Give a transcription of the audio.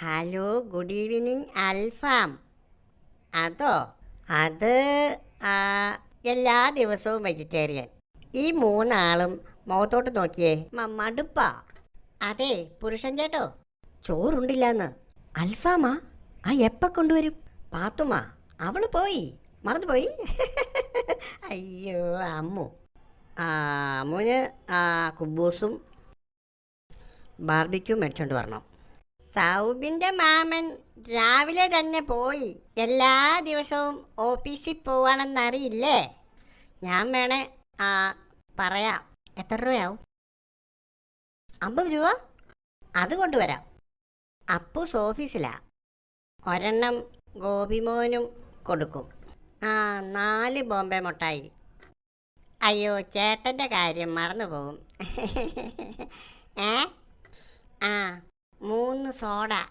Hello good evening അൽഫാം അതോ അത് എല്ലാ ദിവസവും വെജിറ്റേറിയൻ ഈ മൂന്നാളും മുഖത്തോട്ട് നോക്കിയേ മടുപ്പാ. അതെ പുരുഷൻ ചേട്ടോ ചോറുണ്ടില്ലാന്ന്. അൽഫാമാ ആ എപ്പ കൊണ്ടുവരും? പാത്തുമാ അവൾ പോയി മറന്നുപോയി. അയ്യോ അമ്മു. അമ്മുവിന് കുബൂസും ബാർബിക്യൂ മേടിച്ചോണ്ട് വരണം. സൗബിന്റെ മാമൻ രാവിലെ തന്നെ പോയി. എല്ലാ ദിവസവും ഓഫീസിൽ പോവാണെന്നറിയില്ലേ? ഞാൻ വേണേ ആ പറയാം. എത്ര രൂപയാവും? അമ്പത് രൂപ? അത് കൊണ്ടുവരാം. അപ്പൂസ് ഓഫീസിലാ. ഒരെണ്ണം ഗോപിമോനും കൊടുക്കും. ആ നാല് ബോംബെ മുട്ടായി. അയ്യോ ചേട്ടന്റെ കാര്യം മറന്നു പോകും ഏ? Số đó.